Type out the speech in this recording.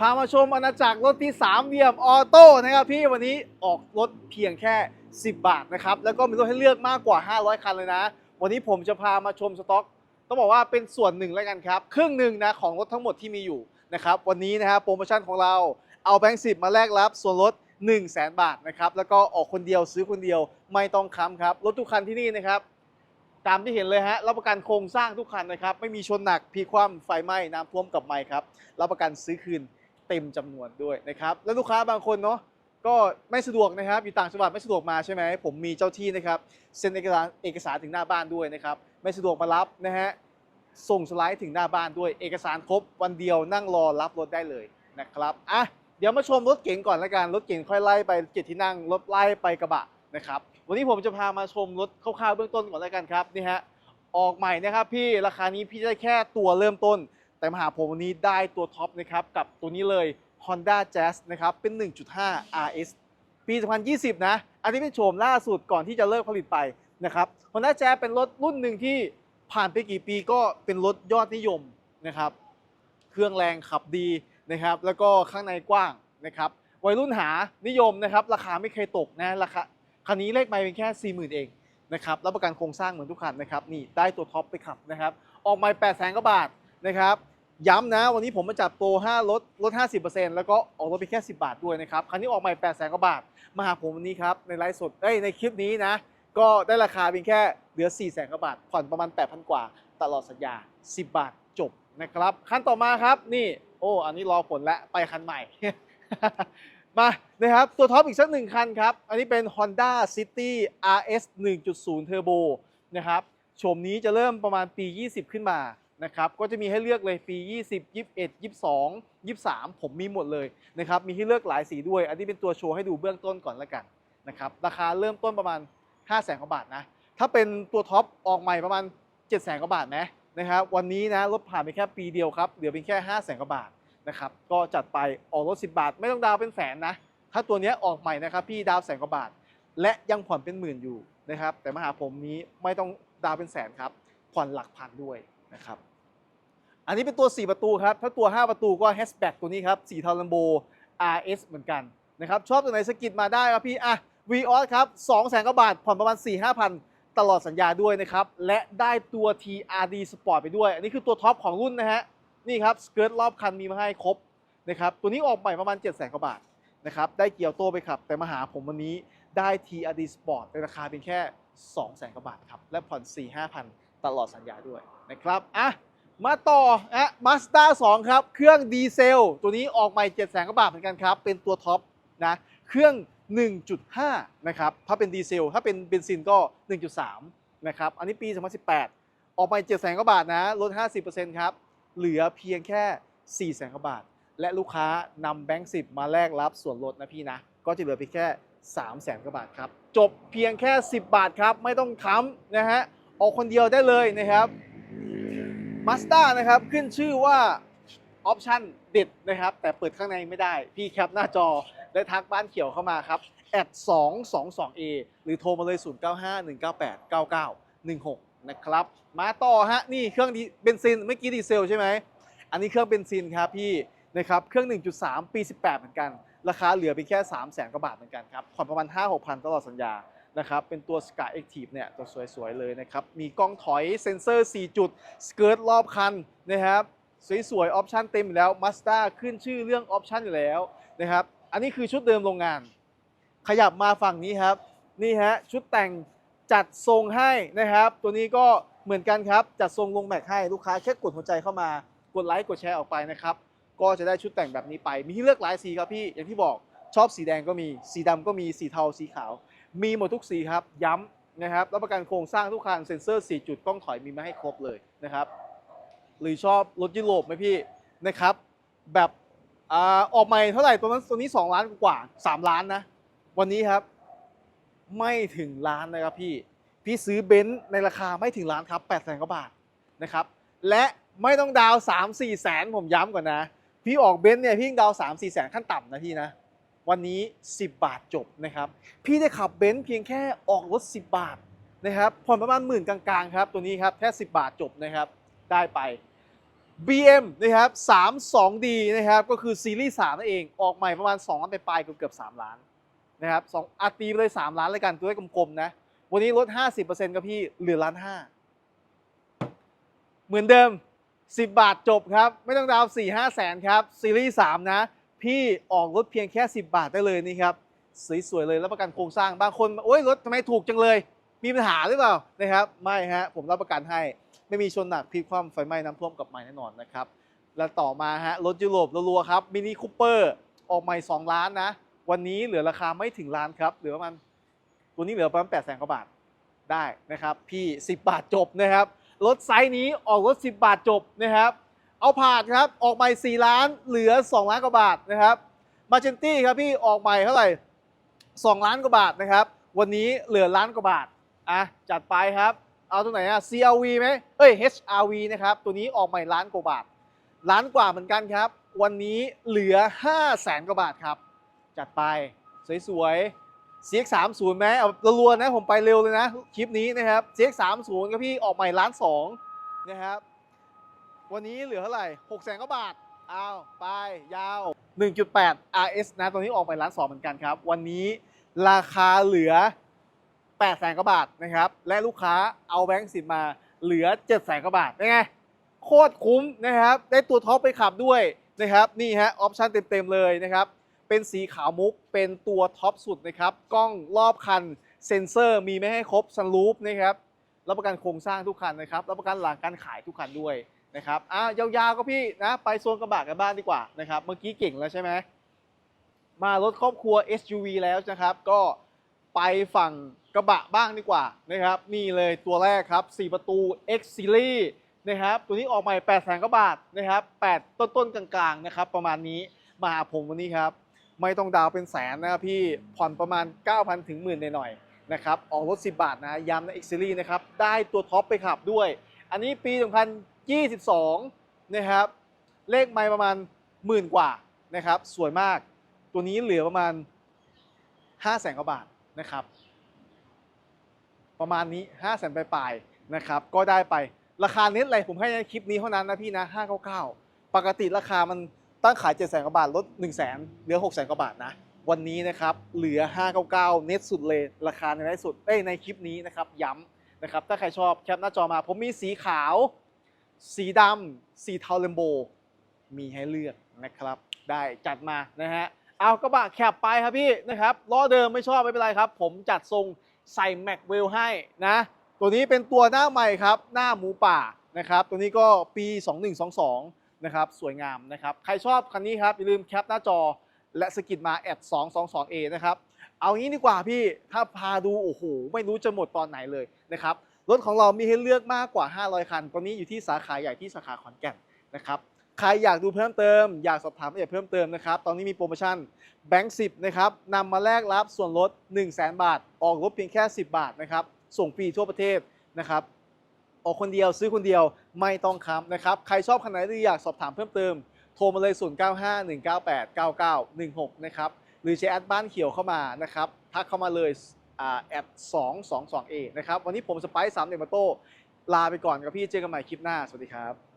พามาชมอาณาจักรรถที่สามเหลี่ยมออโต้นะครับพี่วันนี้ออกรถเพียงแค่ 10 บาทนะครับแล้วก็มีรถให้เลือกมากกว่า 500 คันเลยนะ วันนี้ผมจะพามาชมสต็อก ต้องบอกว่าเป็นส่วนหนึ่งแล้วกันครับครึ่งหนึ่งนะของรถทั้งหมดที่มีอยู่นะครับวันนี้นะครับโปรโมชั่นของเราเอาแบงค์สิมาแลกรับส่วนลด1 0 0 0 0แบาทนะครับแล้วก็ออกคนเดียวซื้อคนเดียวไม่ต้องค้ำครับรถทุกคันที่นี่นะครับตามที่เห็นเลยฮะรับประกันโครงสร้างทุกคันนะครับ ไม่มีชนหนักพีคว่ำไฟไหม้น้ำท่วมกับไม้ครับ รับประกันซื้อคืน เต็มจำนวนด้วยนะครับ แล้วลูกค้าบางคนเนาะก็ไม่สะดวกนะครับ อยู่ต่างจังหวัดไม่สะดวกมาใช่ไหมผมมีเจ้าที่นะครับเซ็นเอกสารเอกสารถึงหน้าบ้านด้วยนะครับ ไม่สะดวกมารับนะฮะส่งสไลด์ถึงหน้าบ้านด้วย เอกสารครบวันเดียวนั่งรอรับรถได้เลยนะครับอะเดี๋ยวมาชมรถเก๋งก่อนละกันรถเก๋งค่อยไล่ไปเจ็ดที่นั่งรถไล่ไปกระบะนะครับวันนี้ผมจะพามาชมรถคร่าวๆเบื้องต้นก่อนล้วกันครับนี่ฮะออกใหม่นะครับพี่ราคานี้พี่ได้แค่ตัวเริ่มต้น แต่มาหาผมวันนี้ได้ตัวท็อปนะครับกับตัวนี้เลย Honda Jazz นะครับเป็น 1.5 RS ปี 2020 นะ อันนี้เป็นโฉมล่าสุดก่อนที่จะเลิกผลิตไปนะครับ Honda Jazz เป็นรถรุ่นหนึ่งที่ผ่านไปกี่ปีก็เป็นรถยอดนิยมนะครับ เครื่องแรงขับดีนะครับ แล้วก็ข้างในกว้างนะครับวัยรุ่นหานิยมนะครับ ราคาไม่เคยตกนะราคาคันนี้เลขไม่เป็นแค่ 40,000 เองนะครับรับประกันโครงสร้างเหมือนทุกคันนะครับนี่ได้ตัวท็อปไปขับนะครับ ออกมา8 0 0 0 0กว่าบาทนะครับ ย้ำนะวันนี้ผมมาจัดโปร5ลดลด 50%แล้วก็ออกรถไปแค่ 10 บาทด้วยนะครับ คันนี้ออกใหมา8 0 0 0 0กว่าบาท มาหาผมวันนี้ครับ ในไลฟ์สดเอ้ยในคลิปนี้นะ ก็ได้ราคาเพียงแค่เหลือ4 0 0 0 0กว่าบาท ผ่อนประมาณ 8,000 กว่า ตลอดสัญญา 10 บาทจบนะครับ คันต่อมาครับนี่ โอ้อันนี้รอผลแล้วไปคันใหม่ มานะครับตัวท็อปอีกสักหนึ่งคันครับ อันนี้เป็น Honda City RS 1.0 Turbo นะครับโฉมนี้จะเริ่มประมาณปี 20 ขึ้นมา นะครับก็จะมีให้เลือกเลยปี20 21 22 23 ผมมีหมดเลยนะครับมีให้เลือกหลายสีด้วย อันนี้เป็นตัวโชว์ให้ดูเบื้องต้นก่อนละกันนะครับราคาเริ่มต้นประมาณ 5 0 0 0 0 0กว่าบาทนะถ้าเป็นตัวท็อปออกใหม่ประมาณ 7 0 0 0 0กว่าบาทนะนะครับวันนี้นะรถผ่านไปแค่ปีเดียวครับเหลือเพียงแค่ 5 0 0 0 0กว่าบาทนะครับก็จัดไปออกรถ 10 บาท ไม่ต้องดาวเป็นแสนนะถ้าตัวนี้ออกใหม่นะครับพี่ดาวแสนกว่าบาท และยังผ่อนเป็นหมื่นอยู่นะครับแต่มาหาผมนี้ไม่ต้องดาวเป็นแสนครับผ่อนหลักพันด้วยนะครับ อันนี้เป็นตัว 4 ประตูครับ ถ้าตัว 5 ประตูก็แฮชแบ็กตัวนี้ครับสีเทาลัมโบ RS เหมือนกันนะครับชอบตัวไหนสกิดมาได้ครับพี่อะ v ีออสครับ2แสนกว่าบาท ผ่อนประมาณ 4 5 0 0 0 ตลอดสัญญาด้วยนะครับ และได้ตัว TRD Sport ไปด้วย อันนี้คือตัวท็อปของรุ่นนะฮะ นี่ครับสเกิร์ตรอบคันมีมาให้ครบนะครับตัวนี้ออกใหม่ประมาณ 7 0 0 0 0 0กว่าบาทนะครับได้เกียวโตไปขับ แต่มาหาผมวันนี้ได้ TRD Sport ในราคาเพียงแค่ 2 0 0 0 0 0กว่าบาทครับและผ่อน 4 5 0 0 0 ตลอดสัญญาด้วยนะครับอะ มาต่ออะมาสด้า2ครับ เครื่องดีเซล ตัวนี้ออกใหม่7 0 0 0 0 0กว่าบาทเหมือนกันครับ เป็นตัวท็อปนะ เครื่อง 1.5 นะครับ ถ้าเป็นดีเซล ถ้าเป็นเบนซินก็ 1.3 นะครับ อันนี้ปี 2018 ออกไป7 0 0 0 0กว่าบาทนะ ลด 50%ครับ เหลือเพียงแค่4 0 0 0 0 0กว่าบาท และลูกค้านำแบงค์สิมาแลกรับส่วนลดนะพี่นะ ก็จะเหลือเพียงแค่3 0 0 0 0 0กว่าบาทครับ จบเพียงแค่ 10 บาทครับ ไม่ต้องค้ำนะฮะ ออกคนเดียวได้เลยนะครับ มาสด้านะครับขึ้นชื่อว่าออปชั่นเด็ดนะครับ แต่เปิดข้างในไม่ได้ พี่แคปหน้าจอและทักบ้านเขียวเข้ามาครับแอด222 a หรือโทรมาเลย 0951989916 นะครับ มาต่อฮะ นี่เครื่องดีเบนซินเมื่อกี้ดีเซลใช่ไหม อันนี้เครื่องเบนซินครับพี่นะครับเครื่อง 1.3 ปี 18 เหมือนกัน ราคาเหลือเพียงแค่ 3 0 0 0 0 0กว่าบาทเหมือนกันครับผ่อนประมาณ 5-6,000 ตลอดสัญญา นะครับเป็นตัว Sky Active เนี่ยตัวสวยๆเลยนะครับ มีกล้องถอยเซ็นเซอร์ 4 จุด สเกิร์ตรอบคันนะครับสวยๆออปชั่นเต็มอยู่แล้ว Mazda ขึ้นชื่อเรื่องออปชั่นอยู่แล้วนะครับอันนี้คือชุดเดิมโรงงาน ขยับมาฝั่งนี้ครับ นี่ฮะชุดแต่งจัดทรงให้นะครับ ตัวนี้ก็เหมือนกันครับ จัดทรงลงแม็กให้ลูกค้าแค่กดหัวใจเข้ามากดไลค์กดแชร์ออกไปนะครับ ก็จะได้ชุดแต่งแบบนี้ไป มีให้เลือกหลายสีครับพี่อย่างที่บอกชอบสีแดงก็มีสีดำก็มีสีเทาสีขาว มีหมดทุกสีครับย้ำนะครับรับประกันโครงสร้างทุกคันเซ็นเซอร์ 4 จุดกล้องถอยมีมาให้ครบเลยนะครับ หรือชอบรถยุโรปไหมพี่นะครับ แบบอ่าออกใหม่เท่าไหร่ตัวนั้นตัวนี้ 2 ล้านกว่า 3 ล้านนะ วันนี้ครับไม่ถึงล้านนะครับพี่ พี่ซื้อเบนซ์ในราคาไม่ถึงล้านครับ8 0 0 0 0กว่าบาทนะครับ และไม่ต้องดาวน์3 4 แสนผมย้ำก่อนนะ พี่ออกเบนซ์เนี่ยพี่ยังดาวน์3 4 แสนขั้นต่ำนะพี่นะ วันนี้ 10 บาทจบนะครับ พี่ได้ขับเบนซ์เพียงแค่ออกรถ 10 บาทนะครับผ่อนประมาณหมื่นกลางๆครับตัวนี้ครับแค่ 10 บาทจบนะครับได้ไป BM นะครับ 32D นะครับก็คือซีรีส์3นั่นเองออกใหม่ประมาณ2ล้านไปปลายเกือบๆ3ล้านนะครับสองอาตีไปเลย 3 ล้านเลยกันตัวเลขกลมๆนะวันนี้ลด 50%กับพี่เหลือล้านห้าเหมือนเดิม 10 บาทจบครับ ไม่ต้องดาว4 5แสนครับ ซีรีส์3นะ พี่ออกรถเพียงแค่ 10 บาทได้เลยนี่ครับสวยๆเลยรับประกันโครงสร้างบางคนโอ้ยรถทำไมถูกจังเลย มีปัญหาหรือเปล่านะครับไม่ฮะผมรับประกันให้ไม่มีชนหนักพลิกคว่ำไฟไหม้น้ำท่วมกับใหม่แน่นอนนะครับแล้วต่อมาฮะรถยุโรปรัวๆครับมินิคูเปอร์ออกใหม่ 2 ล้านนะ วันนี้เหลือราคาไม่ถึงล้านครับเหลือประมาณตัวนี้เหลือประมาณ8แสนกว่าบาทได้นะครับพี่ 10 บาทจบนะครับรถไซส์นี้ออกรถ 10 บาทจบนะครับ เอาผ่านครับ ออกใหม่ 4 ล้านเหลือ 2 ล้านกว่าบาทนะครับมาเจนตี้ครับพี่ออกใหม่เท่าไหร่ 2 ล้านกว่าบาทนะครับ วันนี้เหลือล้านกว่าบาทอะจัดไปครับ เอาตัวไหนอะ CRV ไหมเอ้ย HRV นะครับ ตัวนี้ออกใหม่ล้านกว่าบาท ล้านกว่าเหมือนกันครับ วันนี้เหลือ 5 0 0แสนกว่าบาทครับ จัดไป สวยๆ CX30 ไหมเอารัวๆนะผมไปเร็วเลยนะ คลิปนี้นะครับ CX30 ก็พี่ออกใหม่ล้านสองนะครับ วันนี้เหลือเท่าไหร่6แสนกว่าบาทเอาไปยาว 1.8 RS นะตัวนี้ออกไปล้านสองเหมือนกันครับ วันนี้ราคาเหลือ8แสนกว่าบาทนะครับ และลูกค้าเอาแบงค์สิบมาเหลือ7แสนกว่าบาทเป็นไงโคตรคุ้มนะครับ ได้ตัวท็อปไปขับด้วยนะครับ นี่ฮะออปชันเต็ม ๆ เลยนะครับ เป็นสีขาวมุกเป็นตัวท็อปสุดนะครับ กล้องรอบคันเซ็นเซอร์มีไม่ให้ครบซันรูฟนะครับรับประกันโครงสร้างทุกคันนะครับรับประกันหลังการขายทุกคันด้วย นะครับอะยาวๆก็พี่นะไปโซนกระบะกันบ้างดีกว่านะครับเมื่อกี้เก่งแล้วใช่ไหมมารถครอบครัว SUV แล้วนะครับ ก็ไปฝั่งกระบะบ้างดีกว่านะครับ นี่เลยตัวแรกครับ 4 ประตู X Series นะครับ ตัวนี้ออกใหม่8แสนกว่าบาทนะครับ8ต้นๆกลางๆนะครับ ประมาณนี้มาหาผมวันนี้ครับ ไม่ต้องดาวเป็นแสนนะครับพี่ผ่อนประมาณ 9,000 ถึงหมื่นหน่อยๆนะครับ ออกรถ 10 บาทนะย้ำนะ X Series นะครับ ได้ตัวท็อปไปขับด้วย อันนี้ปี 22 นะครับ เลขไม่ประมาณหมื่นกว่านะครับ สวยมาก ตัวนี้เหลือประมาณ 5 0 0แสนกว่าบาทนะครับ ประมาณนี้ 5 0 0แสนปลายๆนะครับ ก็ได้ไป ราคาเน็ตอะไรผมให้ในคลิปนี้เท่านั้นนะพี่นะ 599 ปกติราคามันตั้งขาย 7 0 0แสนกว่าบาทลด 1 0 0 0 0แสนเหลือ 6 0 0แสนกว่าบาทนะวันนี้นะครับ เหลือ 599 เน็ตสุดเลย ราคาในไลฟ์สุดเอ้ในคลิปนี้นะครับ ย้ำนะครับ ถ้าใครชอบแคปหน้าจอมา ผมมีสีขาว สีดำสีเทาเลมโบ มีให้เลือกนะครับ ได้จัดมานะฮะเอากระบะแคบไปครับพี่นะครับล้อเดิมไม่ชอบไม่เป็นไรครับ ผมจัดทรงใส่แม็กเวลให้นะตัวนี้เป็นตัวหน้าใหม่ครับ หน้าหมูป่านะครับตัวนี้ก็ปี 2122 นะครับ สวยงามนะครับ ใครชอบคันนี้ครับ อย่าลืมแคปหน้าจอและสกิดมาแอด 222A นะครับ เอางี้ดีกว่าพี่ถ้าพาดู โอ้โห ไม่รู้จะหมดตอนไหนเลยนะครับ รถของเรามีให้เลือกมากกว่า 500 คัน ตอนนี้อยู่ที่สาขาใหญ่ที่สาขาขอนแก่นนะครับ ใครอยากดูเพิ่มเติม อยากสอบถามรายละเอียดเพิ่มเติมนะครับ ตอนนี้มีโปรโมชั่นแบงค์10นะครับนำมาแลกรับส่วนลด 1 0 0 0 0แบาท ออกรถเพียงแค่ 10 บาทนะครับ ส่งฟรีทั่วประเทศนะครับออกคนเดียวซื้อคนเดียวไม่ต้องค้ำนะครับ ใครชอบคันไหนหรืออยากสอบถามเพิ่มเติม โทรมาเลย 0951989916 นะครับ หรือใช้แอดบ้านเขียวเข้ามานะครับ ทักเข้ามาเลย แอด 222A นะครับ วันนี้ผมสไปซ์3เดมาโต้ลาไปก่อนกับพี่เจอกันใหม่คลิปหน้า สวัสดีครับ